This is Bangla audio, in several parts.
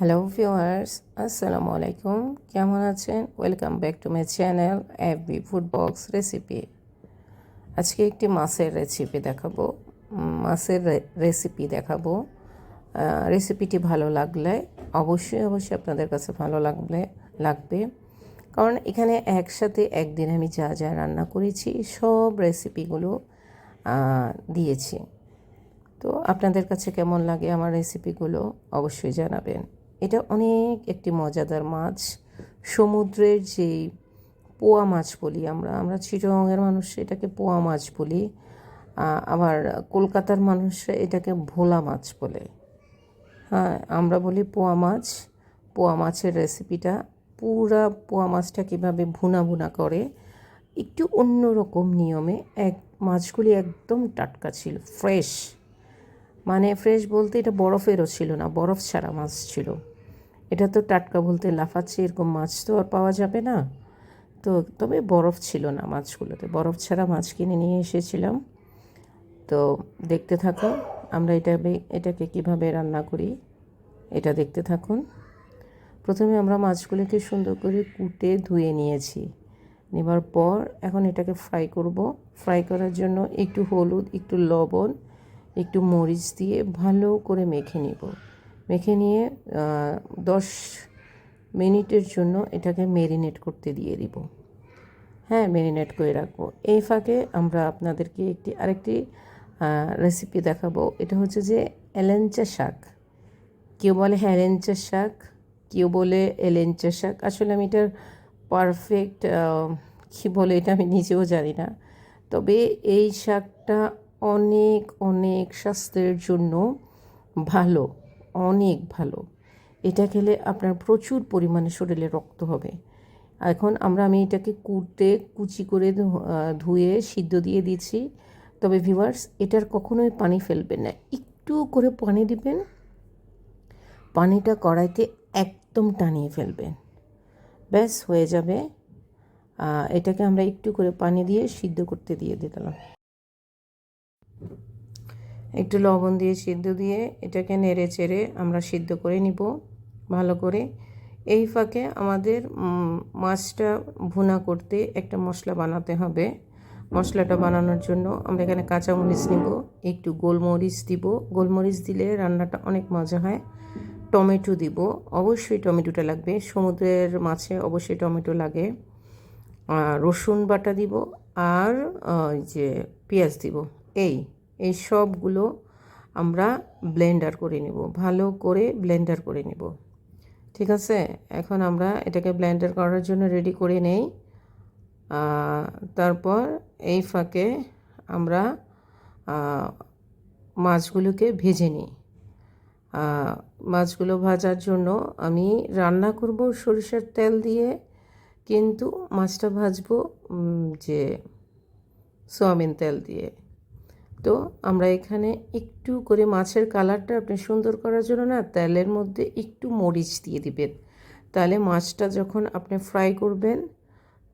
হ্যালো ভিউয়ার্স আসসালামু আলাইকুম কেমন আছেন? Welcome back to my channel B food box recipe আজকে একটি মাছের রেসিপি দেখাবো। মাছের রেসিপি দেখাবো। রেসিপিটি ভালো লাগলে, অবশ্যই অবশ্যই আপনাদের কাছে ভালো লাগলে, লাগবে। কারণ এখানে একসাথে একদিন আমি যা যা রান্না করেছি, সব রেসিপিগুলো দিয়েছি। তো আপনাদের কাছে কেমন লাগে আমার রেসিপিগুলো অবশ্যই জানাবেন। এটা অনেক একটি মজাদার মাছ। সমুদ্রের যেই পোয়া মাছ বলি আমরা আমরা চিটগাংয়ের মানুষ এটাকে পোয়া মাছ বলি আবার কলকাতার মানুষরা এটাকে ভোলা মাছ বলে। হ্যাঁ আমরা বলি পোয়া মাছ। পোয়া মাছের রেসিপিটা পুরা পোয়া মাছটা কীভাবে ভুনা ভুনা করে, একটু অন্যরকম নিয়মে এক মাছগুলি একদম টাটকা ছিল, ফ্রেশ। মানে ফ্রেশ বলতে এটা বরফেরও ছিল না, বরফ ছাড়া মাছ ছিল। এটা তো টাটকা বলতে লাফাচ্ছে, এরকম মাছ তো আর পাওয়া যাবে না। তো তবে বরফ ছিল না মাছগুলোতে। বরফ ছাড়া মাছ কিনে নিয়ে এসেছিলাম। তো দেখতে থাকুন আমরা এটা এটাকে কীভাবে রান্না করি, এটা দেখতে থাকুন। প্রথমে আমরা মাছগুলোকে সুন্দর করে কুটে ধুয়ে নিয়েছি। নেবার পর এখন এটাকে ফ্রাই করব। ফ্রাই করার জন্য একটু হলুদ, একটু লবণ, একটু মরিচ দিয়ে ভালো করে মেখে নিব। মেখে নিয়ে দশ মিনিটের জন্য এটাকে মেরিনেট করতে দিয়ে দিব। হ্যাঁ মেরিনেট করে রাখব। এই ফাঁকে আমরা আপনাদেরকে একটি, আরেকটি রেসিপি দেখাবো। এটা হচ্ছে যে এলেঞ্চা শাক। কেউ বলে হ্যালেঞ্চা শাক। কেউ বলে এলেঞ্চা শাক। আসলে আমি এটার পারফেক্ট কী বলে এটা আমি নিজেও জানি না। তবে এই শাকটা অনেক অনেক স্বাস্থ্যের জন্য ভালো। অনেক ভালো। এটা খেলে আপনার প্রচুর পরিমাণে শরীরে রক্ত হবে। এখন আমরা, আমি এটাকে কুটে কুচি করে ধুয়ে সিদ্ধ দিয়ে দিচ্ছি। তবে ভিউয়ার্স, এটার কখনোই পানি ফেলবেন না। একটু করে পানি দিবেন। পানিটা কড়াইতে একদম টানিয়ে ফেলবেন। ব্যাস, হয়ে যাবে। এটাকে আমরা একটু করে পানি দিয়ে সিদ্ধ করতে দিয়ে দিলাম। একটু লবণ দিয়ে সিদ্ধ দিয়ে এটাকে নেড়ে চেড়ে আমরা সিদ্ধ করে নিব ভালো করে। এই ফাঁকে আমাদের মাছটা ভুনা করতে একটা মশলা বানাতে হবে। মশলাটা বানানোর জন্য আমরা এখানে কাঁচামরিচ নিব, একটু গোলমরিচ দিব। গোলমরিচ দিলে রান্নাটা অনেক মজা হয়। টমেটো দিব, অবশ্যই টমেটোটা লাগবে। সমুদ্রের মাছে অবশ্যই টমেটো লাগে। রসুন বাটা দিব আর যে পেঁয়াজ দিব। এই এই সবগুলো আমরা ব্লেন্ডার করে নিব, ভালো করে ব্লেন্ডার করে নিব। ঠিক আছে? এখন আমরা এটাকে ব্লেন্ডার করার জন্য রেডি করে নেই। তারপর এই ফাঁকে আমরা মাছগুলোকে ভেজে নিই। মাছগুলো ভাজার জন্য আমি রান্না করব সরিষার তেল দিয়ে, কিন্তু মাছটা ভাজবো যে, সয়াবিন তেল দিয়ে। তো আমরা এখানে একটু করে মাছের কালারটা আপনি সুন্দর করার জন্য না তেলের মধ্যে একটু মরিচ দিয়ে দিবেন। তাহলে মাছটা যখন আপনি ফ্রাই করবেন,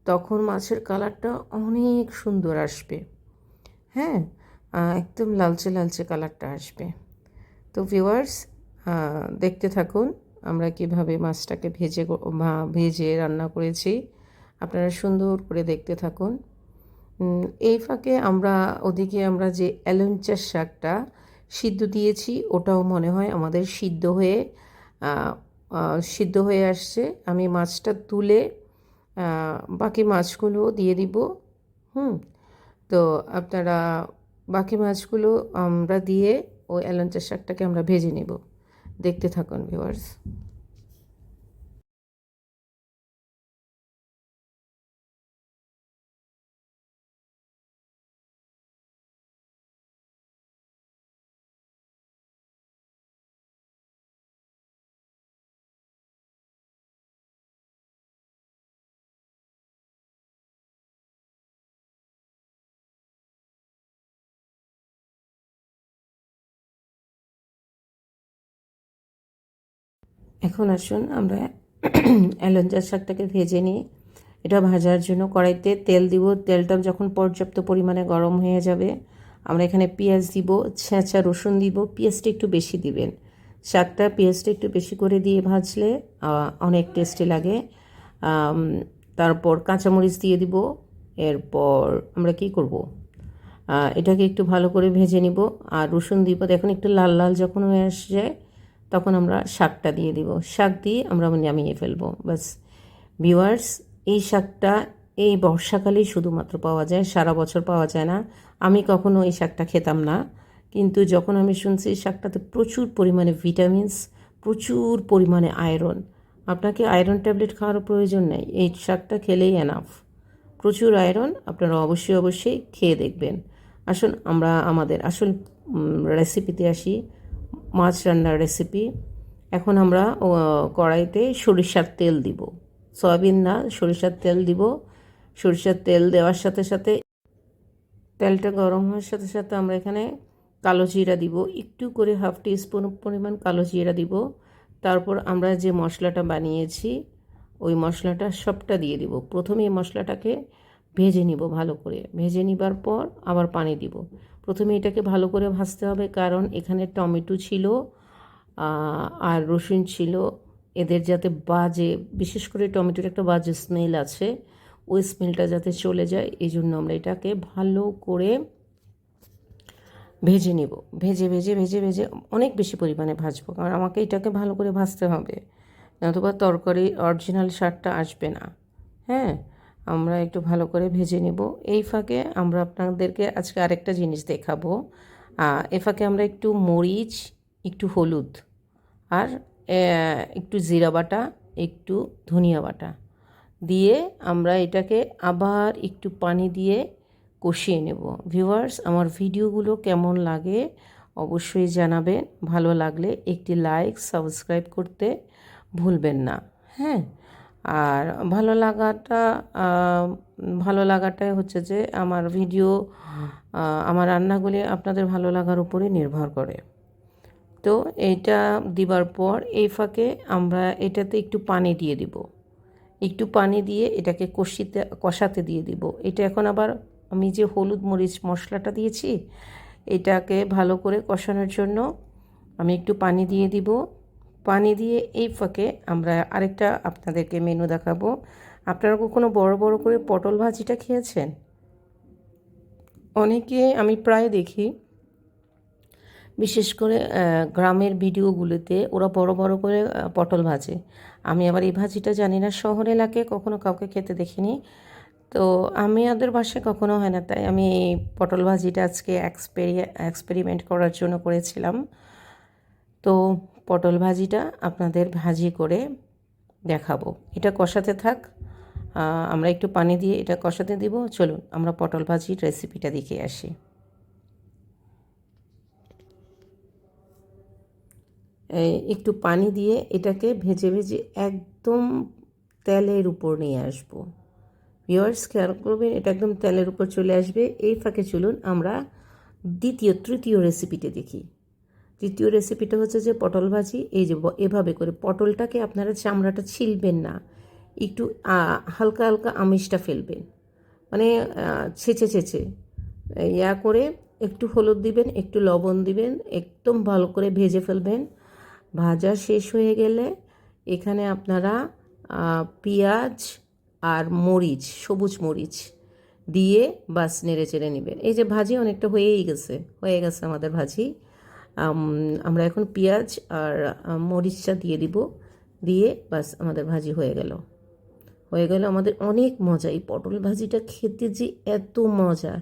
তখন মাছের কালারটা অনেক সুন্দর আসবে। হ্যাঁ একদম লালচে লালচে কালারটা আসবে। তো ভিউয়ার্স দেখতে থাকুন আমরা কীভাবে মাছটাকে ভেজে ভেজে রান্না করেছি। আপনারা সুন্দর করে দেখতে থাকুন। এই ফাঁকে আমরা, ওদিকে আমরা যে অ্যালেঞ্চার শাকটা সিদ্ধ দিয়েছি, ওটাও মনে হয় আমাদের সিদ্ধ হয়ে সিদ্ধ হয়ে আসছে। আমি মাছটা তুলে বাকি মাছগুলো দিয়ে দিব। হুম, তো আপনারা বাকি মাছগুলো আমরা দিয়ে ওই অ্যালেঞ্চার শাকটাকে আমরা ভেজে নেব। দেখতে থাকুন ভিউয়ার্স এখন আসুন আমরা অ্যালেঞ্চার শাকটাকে ভেজে নিই। এটা ভাজার জন্য কড়াইতে তেল দিব। তেলটা যখন পর্যাপ্ত পরিমাণে গরম হয়ে যাবে, আমরা এখানে পেঁয়াজ দিব, ছেঁচা রসুন দিব। পেঁয়াজটা একটু বেশি দিবেন। শাকটা পেঁয়াজটা একটু বেশি করে দিয়ে ভাজলে অনেক টেস্টি লাগে। তারপর কাঁচামরিচ দিয়ে দিব। এরপর আমরা কি করব? এটাকে একটু ভালো করে ভেজে নিব। আর রসুন দিব। দেখুন একটু লাল লাল যখন হয়ে আসছে তখন আমরা শাকটা দিয়ে দিব। শাক দিয়ে আমরা নামিয়ে ফেলব। বাস ভিউয়ার্স, এই শাকটা এই বর্ষাকালেই শুধুমাত্র পাওয়া যায়, সারা বছর পাওয়া যায় না। আমি কখনো এই শাকটা খেতাম না। কিন্তু যখন আমি শুনছি শাকটাতে প্রচুর পরিমাণে ভিটামিনস, প্রচুর পরিমাণে আয়রন। আপনাকে আয়রন ট্যাবলেট খাওয়ার প্রয়োজন নেই। এই শাকটা খেলেই এনাফ প্রচুর আয়রন আপনারা অবশ্যই অবশ্যই খেয়ে দেখবেন। আসুন, আমরা আমাদের আসল রেসিপিতে আসি। মাছ রান্নার রেসিপি এখন আমরা কড়াইতে সরিষার তেল দিব। সয়াবিন না, সরিষার তেল দিব। সরিষার তেল দেওয়ার সাথে সাথে তেলটা গরম হওয়ার সাথে সাথে আমরা এখানে কালো জিরা দিব। একটু করে হাফ টি স্পুন পরিমাণ কালো জিরা দিব। তারপর আমরা যে মশলাটা বানিয়েছি, ওই মশলাটা সবটা দিয়ে দিব। প্রথমে এই মশলাটাকে ভেজে নিব ভালো করে। ভেজে নিবার পর আবার পানি দিব। প্রথমে এটাকে ভালো করে ভাজতে হবে, কারণ এখানে টমেটো ছিল আর রসুন ছিল। এদের যাতে বাজে, বিশেষ করে টমেটোর একটা বাজে স্মেল আছে, ওই স্মেলটা যাতে চলে যায়, এই জন্য আমরা এটাকে ভালো করে ভেজে নেব। ভেজে ভেজে ভেজে ভেজে অনেক বেশি পরিমাণে ভাজবো, কারণ আমাকে এটাকে ভালো করে ভাজতে হবে, নতুবা তরকারি অরিজিনাল স্বাদটা আসবে না। হ্যাঁ? আমরা একটু ভালো করে ভেজে নিব। এই ফাঁকে আমরা আপনাদেরকে আজকে আরেকটা জিনিস দেখাবো। এ ফাঁকে আমরা একটু মরিচ, একটু হলুদ আর একটু জিরা বাটা, একটু ধনিয়া বাটা দিয়ে আমরা এটাকে আবার একটু পানি দিয়ে কষিয়ে নেব। ভিউয়ার্স, আমার ভিডিওগুলো কেমন লাগে অবশ্যই জানাবেন। ভালো লাগলে একটি লাইক, সাবস্ক্রাইব করতে ভুলবেন না। হ্যাঁ আর ভালো লাগাটা ভালো লাগাটাই হচ্ছে যে আমার ভিডিও আমার রান্নাগুলি আপনাদের ভালো লাগার উপরে নির্ভর করে। তো এইটা দিবার পর এই ফাঁকে আমরা এটাতে একটু পানি দিয়ে দিব। একটু পানি দিয়ে এটাকে কষিতে, কষাতে দিয়ে দিব। এটা এখন আবার আমি যে হলুদ মরিচ মশলাটা দিয়েছি, এটাকে ভালো করে কষানোর জন্য আমি একটু পানি দিয়ে দিব। পানি দিয়ে এই ফাঁকে আমরা আরেকটা আপনাদেরকে মেনু দেখাবো। আপনারা কখনো বড় বড় করে পটল ভাজিটা খেয়েছেন? অনেকে আমি প্রায় দেখি, বিশেষ করে গ্রামের ভিডিওগুলোতে ওরা বড় বড় করে পটল ভাজে। আমি আবার এই ভাজিটা জানি না, শহর এলাকায় কখনো কাউকে খেতে দেখিনি। তো আমি ওদের বাসায় কখনো হয় না, তাই আমি এই পটল ভাজিটা আজকে এক্সপেরি এক্সপেরিমেন্ট করার জন্য করেছিলাম। তো পটল ভাজিটা আপনাদের ভাজি করে দেখাবো। এটা কষাতে থাক। আমরা একটু পানি দিয়ে এটা কষাতে দিব। চলুন, আমরা পটল ভাজির রেসিপিটা দেখে আসি। একটু পানি দিয়ে এটাকে ভেজে ভেজে একদম তেলের উপর নিয়ে আসব। ভিওয়ার্স খেয়াল করবেন, এটা একদম তেলের উপর চলে আসবে। এই ফাঁকে চলুন, আমরা দ্বিতীয়, তৃতীয় রেসিপিটা দেখি। তৃতীয় রেসিপিটা হচ্ছে যে পটল ভাজি। এই যে এভাবে করে পটলটাকে আপনারা চামড়াটা ছিলবেন না। একটু হালকা হালকা আমিষটা ফেলবেন। মানে ছেঁচে ছেঁচে। ইয়া করে একটু হলুদ দিবেন, একটু লবণ দিবেন, একদম ভালো করে ভেজে ফেলবেন। ভাজা শেষ হয়ে গেলে এখানে আপনারা পেঁয়াজ আর মরিচ, সবুজ মরিচ দিয়ে বাস নেড়ে চেড়ে নেবেন। এই যে ভাজি অনেকটা হয়েই গেছে, হয়ে গেছে আমাদের ভাজি। আমরা এখন পেঁয়াজ আর মরিচটা দিয়ে দিব। দিয়ে বাস আমাদের ভাজি হয়ে গেল। হয়ে গেল আমাদের অনেক মজা। এই পটল ভাজিটা খেতে যে এত মজা।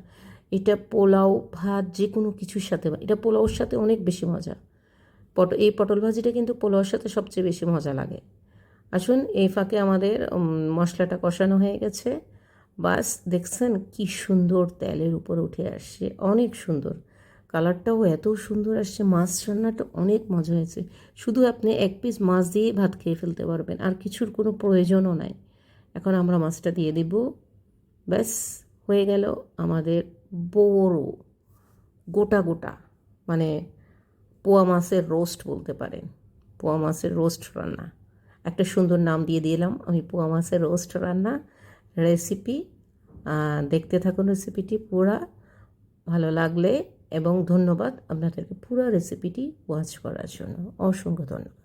এটা পোলাও ভাত যে কোনো কিছুর সাথে এটা পোলাওর সাথে অনেক বেশি মজা। পট, এই পটল ভাজিটা কিন্তু পোলাওর সাথে সবচেয়ে বেশি মজা লাগে। আসুন, এই ফাঁকে আমাদের মশলাটা কষানো হয়ে গেছে। বাস দেখছেন কি সুন্দর তেলের উপর উঠে আসছে। অনেক সুন্দর। কালারটাও এত সুন্দর আসছে, মাছ রান্নাটা অনেক মজা হয়েছে। শুধু আপনি এক পিস মাছ দিয়েই ভাত খেয়ে ফেলতে পারবেন, আর কিছুর কোনো প্রয়োজনও নাই। এখন আমরা মাছটা দিয়ে দিব। ব্যাস, হয়ে গেল আমাদের বড়, গোটা গোটা মানে পোয়া মাছের রোস্ট বলতে পারেন। পোয়া মাছের রোস্ট রান্না। একটা সুন্দর নাম দিয়ে দিলাম, আমি পোয়া মাছের রোস্ট রান্না রেসিপি দেখতে থাকুন রেসিপিটি পুরা, ভালো লাগলে এবং ধন্যবাদ আপনাদেরকে পুরো রেসিপিটি ওয়াচ করার জন্য। অসংখ্য ধন্যবাদ।